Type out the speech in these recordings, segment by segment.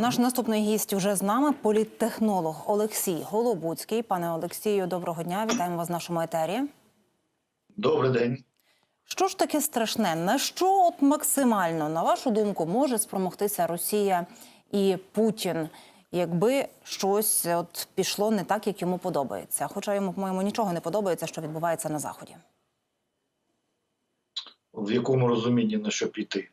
Наш наступний гість вже з нами політтехнолог Олексій Голобуцький. Пане Олексію, доброго дня. Вітаємо вас в нашому етері. Добрий день. Що ж таке страшне? На що от максимально, на вашу думку, може спромогтися Росія і Путін, якби щось от пішло не так, як йому подобається? Хоча йому, по-моєму, нічого не подобається, що відбувається на заході. В якому розумінні на що піти?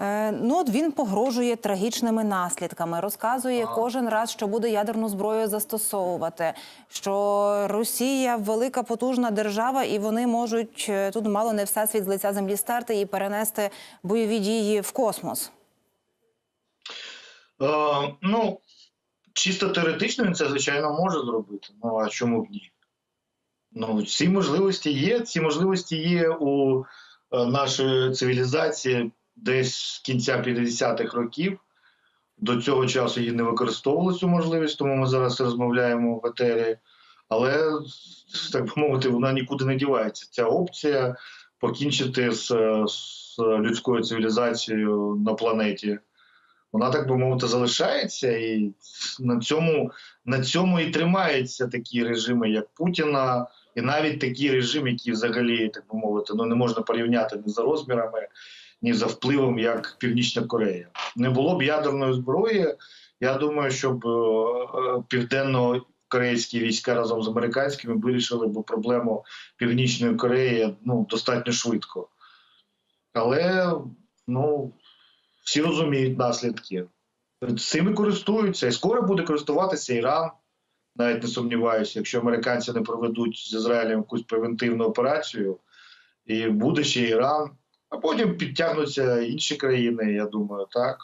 Е, ну от він погрожує трагічними наслідками, розказує кожен раз, що буде ядерну зброю застосовувати, що Росія велика потужна держава, і вони можуть е, тут мало не все світ з лиця землі стерти і перенести бойові дії в космос. Е, ну, чисто теоретично він це, звичайно, може зробити. Ну а чому б ні? Ну, ці можливості є. Ці можливості є у е, нашої цивілізації десь з кінця 50-х років. До цього часу її не використовували цю можливість, тому ми зараз розмовляємо в етері. Але, так би мовити, вона нікуди не дівається. Ця опція покінчити з, з людською цивілізацією на планеті. Вона, так би мовити, залишається, і на цьому, на цьому і тримаються такі режими, як Путіна, і навіть такі режими, які взагалі, так би мовити, ну не можна порівняти ні за розмірами, ні за впливом, як Північна Корея. Не було б ядерної зброї. Я думаю, щоб е, е, південно-корейські війська разом з американськими вирішили б проблему Північної Кореї ну, достатньо швидко. Але ну, всі розуміють наслідки. Цими користуються, і скоро буде користуватися Іран. Навіть не сумніваюся, якщо американці не проведуть з Ізраїлем якусь превентивну операцію, і буде ще Іран, а потім підтягнуться інші країни, я думаю, так.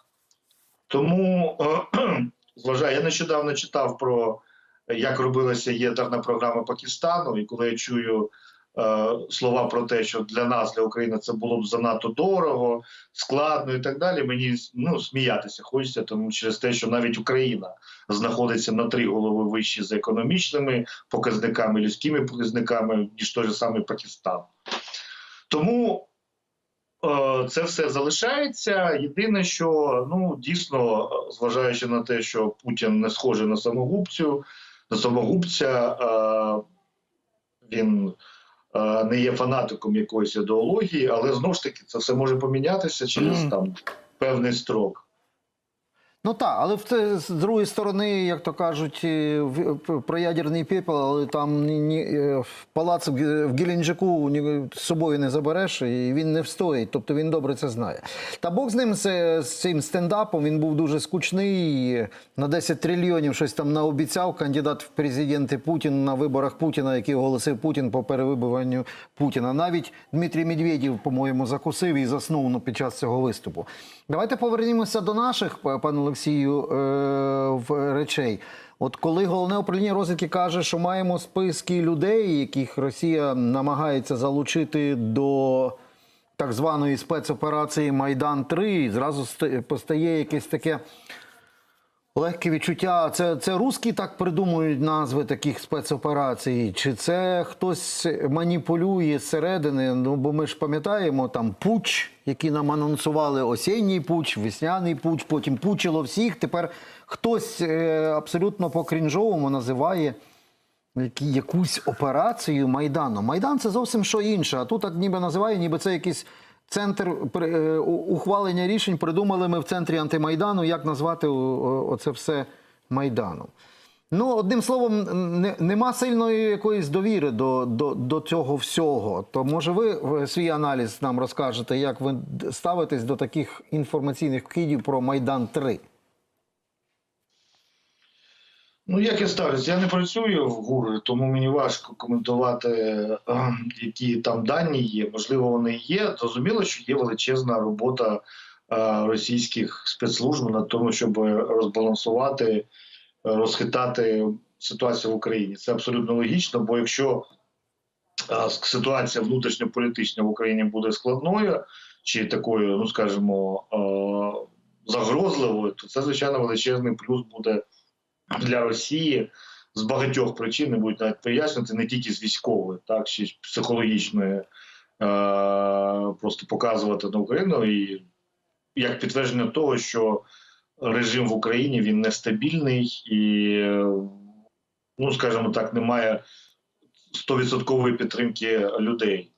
Тому е, зважаю, я нещодавно читав про як робилася ядерна програма Пакистану, і коли я чую е, слова про те, що для нас, для України, це було б занадто дорого, складно і так далі. Мені ну сміятися хочеться, тому через те, що навіть Україна знаходиться на три голови вище за економічними показниками, людськими показниками, ніж той же самий Пакистан. Тому це все залишається. Єдине, що ну дійсно, е, зважаючи на те, що Путін не схожий на самогубцю, на самогубця, е, він е, не є фанатиком якоїсь ідеології, але знову ж таки це все може помінятися через mm. там певний строк. Ну так, але в з другої сторони, як то кажуть, про ядерний пепел, але там ні, ні, е, палац в Ге- Геленджику з собою не забереш, і він не встоїть. Тобто він добре це знає. Та Бог з ним з, з цим стендапом він був дуже скучний. На 10 трильйонів щось там наобіцяв кандидат в президенти Путін на виборах Путіна, який оголосив Путін по перевибиванню Путіна. Навіть Дмитрій Медведєв, по-моєму, закусив і заснув ну, під час цього виступу. Давайте повернімося до наших, па- пане Олексію, е, в речей. От коли головне управління розвідки каже, що маємо списки людей, яких Росія намагається залучити до так званої спецоперації Майдан 3 зразу постає якесь таке легке відчуття. Це, це русські так придумують назви таких спецоперацій, чи це хтось маніпулює зсередини? Ну бо ми ж пам'ятаємо там пуч, який нам анонсували осінній пуч, весняний пуч, потім пучило всіх. Тепер хтось е, абсолютно по крінжовому називає якусь операцію Майдану. Майдан це зовсім що інше. А тут так ніби називає, ніби це якийсь центр е, ухвалення рішень. Придумали ми в центрі антимайдану, як назвати оце все Майданом. Ну, одним словом, не, нема сильної якоїсь довіри до, до, до цього всього. То може ви свій аналіз нам розкажете, як ви ставитесь до таких інформаційних вкидів про Майдан 3? Ну, як я ставлюсь, я не працюю в ГУР, тому мені важко коментувати, е, які там дані є. Можливо, вони є. Зрозуміло, що є величезна робота е, російських спецслужб на тому, щоб розбалансувати, е, розхитати ситуацію в Україні. Це абсолютно логічно, бо якщо ситуація внутрішньополітична в Україні буде складною чи такою, ну скажімо, загрозливою, то це звичайно величезний плюс буде для Росії з багатьох причин не будуть навіть пояснювати, не тільки з військової, так ще з психологічної, е, просто показувати на Україну і як підтвердження того, що режим в Україні він нестабільний і, ну скажімо так, немає стовідсоткової підтримки людей.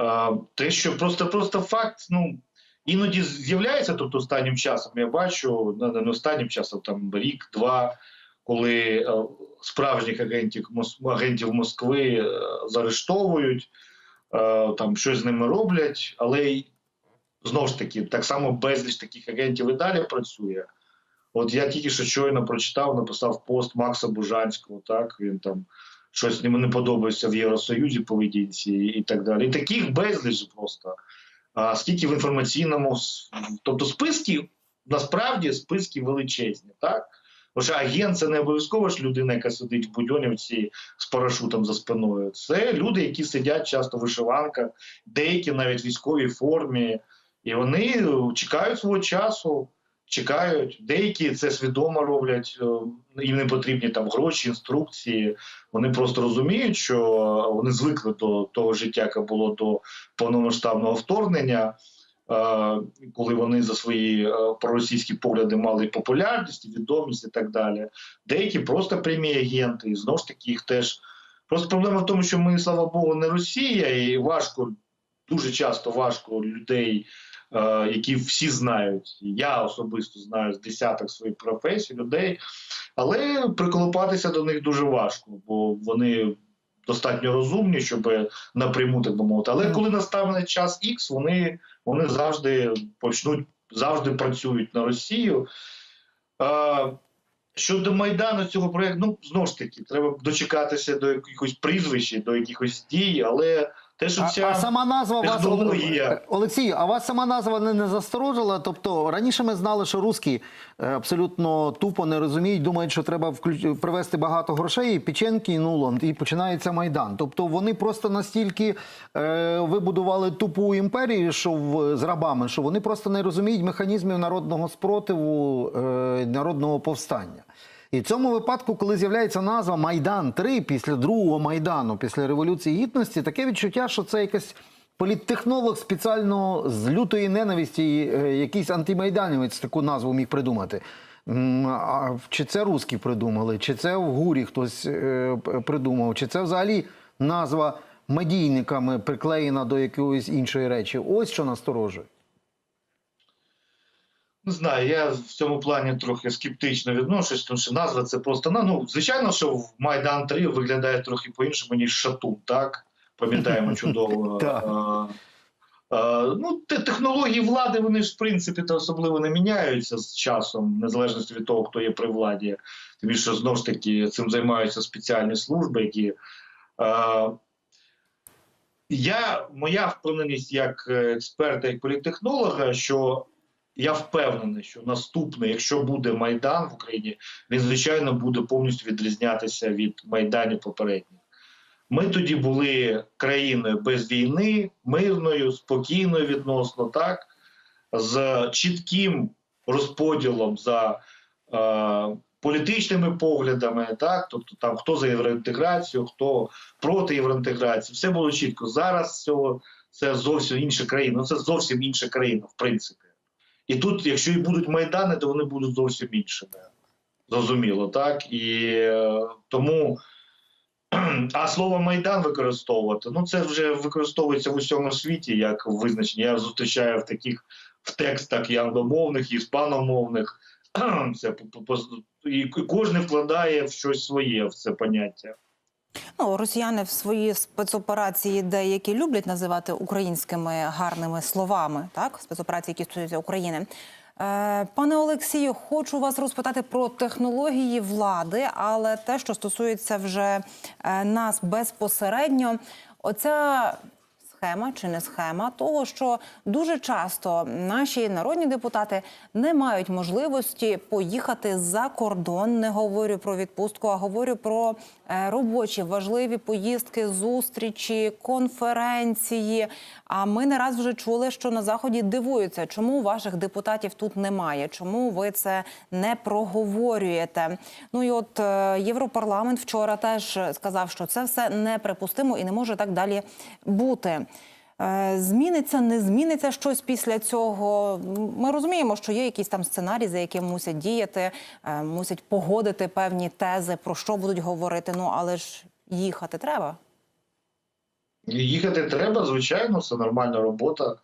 Е, Те, що просто просто факт, ну іноді з'являється тут останнім часом. Я бачу ну, не останнім часом, там рік-два, коли е, справжніх агентів агентів Москви е, заарештовують, е, там щось з ними роблять, але знову ж таки, так само безліч таких агентів і далі працює. От я тільки що щойно прочитав, написав пост Макса Бужанського, так він там щось йому не подобається в Євросоюзі поведінці і так далі. І таких безліч просто. Скільки в інформаційному тобто списки насправді списки величезні, так? Бо агент це не обов'язково ж людина, яка сидить в будьонівці з парашутом за спиною. Це люди, які сидять часто в вишиванках, деякі навіть в військовій формі, і вони чекають свого часу, чекають. Деякі це свідомо роблять, е, їм не потрібні там гроші, інструкції. Вони просто розуміють, що вони звикли до того життя, яке було до повномасштабного вторгнення. е, Коли вони за свої е, проросійські погляди мали популярність, відомість і так далі, деякі просто прямі агенти, і знову ж таки їх теж просто проблема в тому, що ми, слава Богу, не Росія, і важко дуже часто важко людей, які всі знають. Я особисто знаю з десяток своїх професій людей, але приколупатися до них дуже важко, бо вони достатньо розумні, щоб напряму так би мовити. Але коли настане час X, вони, вони завжди почнуть завжди працюють на Росію. Е, Щодо Майдану цього проєкту, ну знову ж таки, треба дочекатися до якихось прізвищ, до якихось дій, але те, що А, ця а сама назва вас Олексій, а вас сама назва не, не засторожила? Тобто раніше ми знали, що русські е, абсолютно тупо не розуміють, думають, що треба вклю... привезти багато грошей, і печенки і нуланд, і починається майдан. Тобто вони просто настільки е, вибудували тупу імперію, що в, з рабами, що вони просто не розуміють механізмів народного спротиву, е, народного повстання. І в цьому випадку, коли з'являється назва Майдан 3 після другого майдану, після революції гідності, таке відчуття, що це якась політтехнолог спеціально з лютої ненависті, е, якийсь антимайданівець таку назву міг придумати. А чи це русські придумали, чи це в гурі хтось е, придумав, чи це взагалі назва медійниками приклеєна до якоїсь іншої речі? Ось що насторожує. Не знаю, я в цьому плані трохи скептично відношусь, тому що назва це просто ну, ну звичайно, що в Майдан 3 виглядає трохи по-іншому, ніж Шатун, так? Пам'ятаємо чудово. Е, е, Ну, технології влади, вони ж в принципі то особливо не міняються з часом, незалежно від того, хто є при владі. Тим більше знову ж таки цим займаються спеціальні служби, які. Е, я, моя впевненість як експерта, як політтехнолога, що я впевнений, що наступний, якщо буде майдан в Україні, він звичайно буде повністю відрізнятися від майданів попередніх. Ми тоді були країною без війни, мирною, спокійною відносно, так з чітким розподілом за е, політичними поглядами, так тобто там хто за євроінтеграцію, хто проти євроінтеграції, все було чітко. Зараз цього це зовсім інша країна. Ну, це зовсім інша країна, в принципі. І тут, якщо і будуть майдани, то вони будуть зовсім іншими. Зрозуміло, так? І е, тому. А слово майдан використовувати, ну це вже використовується в усьому світі як визначення. Я зустрічаю в таких в текстах і англомовних, і іспаномовних. Це і кожен вкладає в щось своє в це поняття. Ну, росіяни в свої спецоперації деякі люблять називати українськими гарними словами, так? Спецоперації, які стосуються України. Е, пане Олексію, хочу вас розпитати про технології влади, але те, що стосується вже е, нас безпосередньо, оця схема чи не схема того, що дуже часто наші народні депутати не мають можливості поїхати за кордон. Не говорю про відпустку, а говорю про робочі важливі поїздки, зустрічі, конференції. А ми не раз вже чули, що на заході дивуються, чому ваших депутатів тут немає, чому ви це не проговорюєте. Ну і от е, Європарламент вчора теж сказав, що це все неприпустимо і не може так далі бути. Е, Зміниться, не зміниться щось після цього. Ми розуміємо, що є якийсь там сценарій, за яким мусять діяти, е, мусять погодити певні тези, про що будуть говорити. Ну але ж їхати треба. Їхати треба, звичайно, це нормальна робота.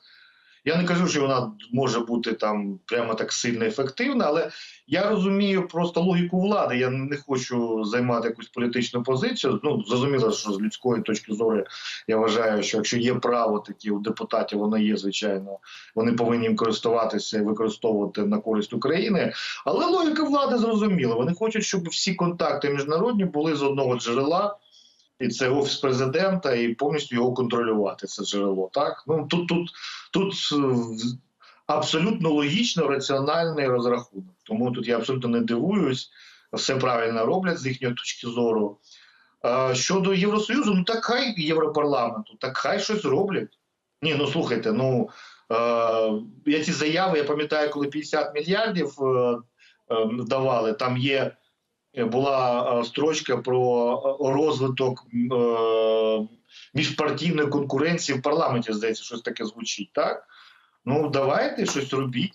Я не кажу, що вона може бути там прямо так сильно ефективна, але я розумію просто логіку влади. Я не хочу займати якусь політичну позицію. Ну, зрозуміло, що з людської точки зору я вважаю, що якщо є право такі у депутатів, воно є, звичайно, вони повинні їм користуватися і використовувати на користь України. Але логіка влади зрозуміла. Вони хочуть, щоб всі контакти міжнародні були з одного джерела. І це офіс президента, і повністю його контролювати. Це джерело. Так ну тут тут тут е, абсолютно логічно раціональний розрахунок. Тому тут я абсолютно не дивуюсь, все правильно роблять з їхньої точки зору. Щодо Євросоюзу, ну так хай Європарламенту, так хай щось роблять. Ні, ну слухайте, ну е, я ці заяви, я пам'ятаю, коли 50 мільярдів е, е, давали, там є була е, строчка про е, розвиток е, міжпартійної конкуренції в парламенті, здається, щось таке звучить, так? Ну, давайте щось робіть.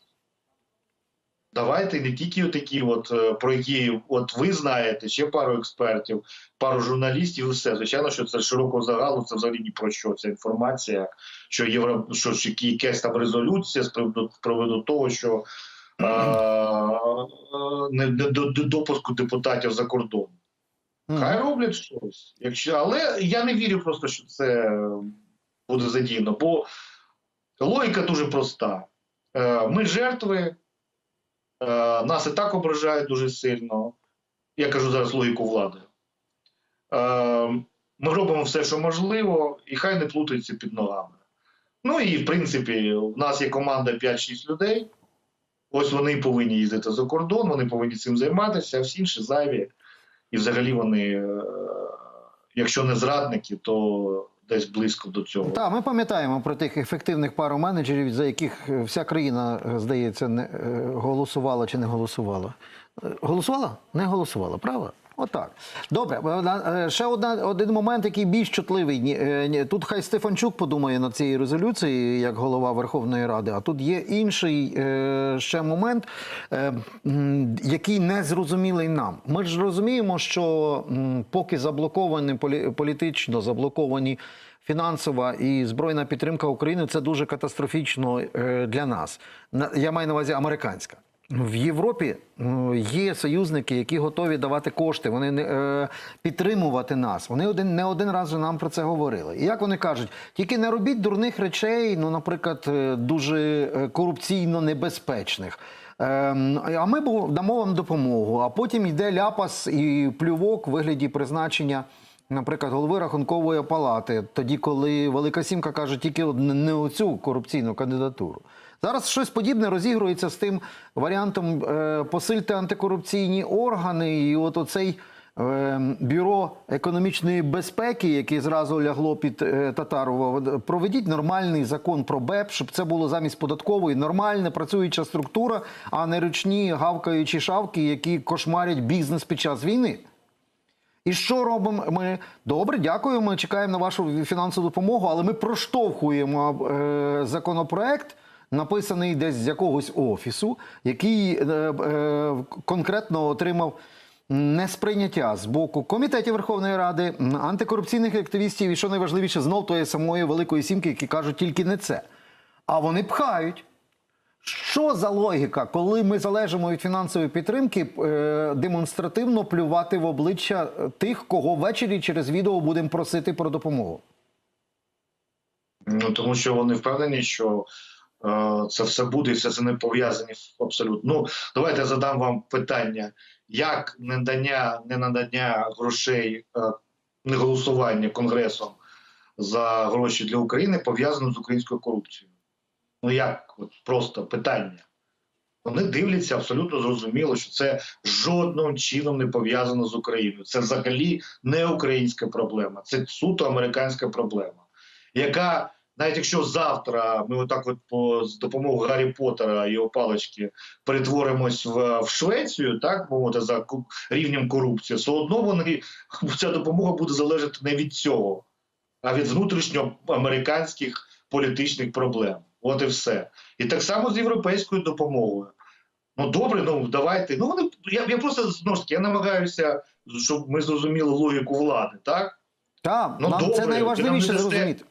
Давайте не тільки такі, от, про які от ви знаєте, ще пару експертів, пару журналістів, і все. Звичайно, що це широкого загалу, це взагалі ні про що. Ця інформація, що євро, що, якась там резолюція з приводу, приводу того, що е, е, до, до, до допуску депутатів за кордон. Хай роблять щось. Якщо, але я не вірю просто, що це буде задіяно, бо логіка дуже проста. Е, Ми жертви, е, нас і так ображають дуже сильно. Я кажу зараз логіку влади. Е, Ми робимо все, що можливо, і хай не плутаються під ногами. Ну і в принципі, у нас є команда 5-6 людей. Ось вони повинні їздити за кордон, вони повинні цим займатися, а всі інші зайві. І взагалі вони, е, якщо не зрадники, то десь близько до цього. Так, ми пам'ятаємо про тих ефективних пару менеджерів, за яких е, вся країна, е, здається, не голосувала чи не голосувала. Голосувала? Не голосувала, правда? Отак. Добре, е, е, ще одна, один момент, який більш чутливий. Е, Тут хай Стефанчук подумає над цією резолюцією, як голова Верховної Ради, а тут є інший ще момент, який не зрозумілий нам. Ми ж розуміємо, що поки заблоковані політично заблоковані фінансова і збройна підтримка України, це дуже катастрофічно для нас. Я маю на увазі американська. В Європі є союзники, які готові давати кошти, вони е, підтримувати нас. Вони один не один раз нам про це говорили. І як вони кажуть, тільки не робіть дурних речей, ну, наприклад, е, дуже е, корупційно небезпечних. Ем, А ми дамо вам допомогу. А потім йде ляпас і плювок в вигляді призначення. Наприклад, голови рахункової палати, тоді, коли Велика Сімка каже тільки не оцю корупційну кандидатуру. Зараз щось подібне розігрується з тим варіантом е, посильте антикорупційні органи, і от оцей е, бюро економічної безпеки, яке зразу лягло під е, Татарова, проведіть нормальний закон про БЕП, щоб це було замість податкової нормальна працююча структура, а не ручні гавкаючі шавки, які кошмарять бізнес під час війни. І що робимо ми? Добре, дякую. Ми чекаємо на вашу фінансову допомогу, але ми проштовхуємо е, законопроект, написаний десь з якогось офісу, який е, е, конкретно отримав несприйняття з боку комітетів Верховної Ради, антикорупційних активістів, і що найважливіше, знов тої самої великої сімки, які кажуть тільки не це. А вони пхають. Що за логіка, коли ми залежимо від фінансової підтримки, е, демонстративно плювати в обличчя тих, кого ввечері через відео будемо просити про допомогу? Ну тому що вони впевнені, що це все буде, і все це не пов'язані абсолютно. Ну давайте я задам вам питання: як надання, не надання грошей, е, не голосування конгресом за гроші для України пов'язано з українською корупцією? Ну як от просто питання? Вони дивляться абсолютно зрозуміло, що це жодним чином не пов'язано з Україною. Це взагалі не українська проблема, це суто американська проблема, яка навіть якщо завтра ми отак, от по з допомогою Гаррі Поттера і його палички перетворимось в, в Швецію, так мовити за рівнем корупції, все одно вони ця допомога буде залежати не від цього, а від внутрішньоамериканських політичних проблем. От і все. І так само з європейською допомогою. Ну добре, ну давайте. Ну вони я, я просто знову ж таки я намагаюся, щоб ми зрозуміли логіку влади, так? Так, Ну, нам добре, це найважливіше зрозуміти.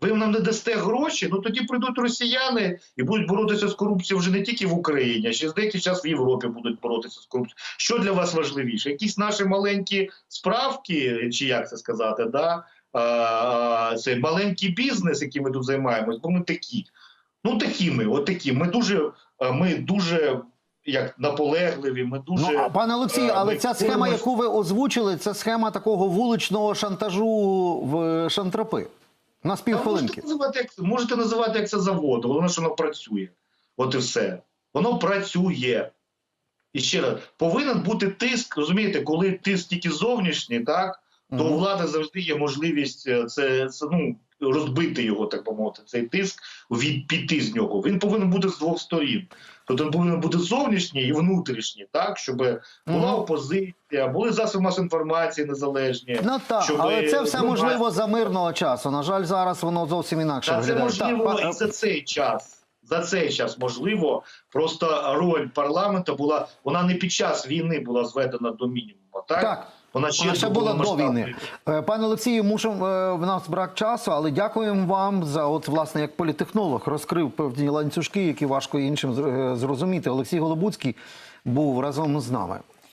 Ви нам не дасте гроші, ну тоді прийдуть росіяни і будуть боротися з корупцією вже не тільки в Україні, а ще з деякий час в Європі будуть боротися з корупцією. Що для вас важливіше? Якісь наші маленькі справки, чи як це сказати, да? а, це маленький бізнес, яким ми тут займаємось, бо ми такі. Ну такі ми, от такі. Ми дуже, ми дуже як наполегливі, ми дуже. Ну, а, пане Олексію, е, але ця схема, яку ви озвучили, це схема такого вуличного шантажу в Шантропи. На Та півхвилинки. Можете називати, як, можете називати як це завод, головне, що воно працює. От і все. Воно працює. І ще раз, повинен бути тиск, розумієте, коли тиск тільки зовнішній, так, то у влади завжди є можливість е, це, це ну, розбити його, так би мовити, цей тиск, від, піти з нього. Він повинен бути з двох сторін. Тобто він повинен бути зовнішній і внутрішній, так, щоб була опозиція, були засоби масової інформації незалежні. Ну так, щоб, але це все ну, можливо за мирного часу. На жаль, зараз воно зовсім інакше Та це можливо Так, і за цей час. За цей час можливо. Просто роль парламенту була вона не під час війни була зведена до мінімуму. Так, Так. Вона ще, Вона ще була до війни. Е, Пане Олексію, мушу е, в нас брак часу, але дякуємо вам за от власне як політехнолог розкрив певні ланцюжки, які важко іншим е, зрозуміти. Олексій Голобуцький був разом з нами.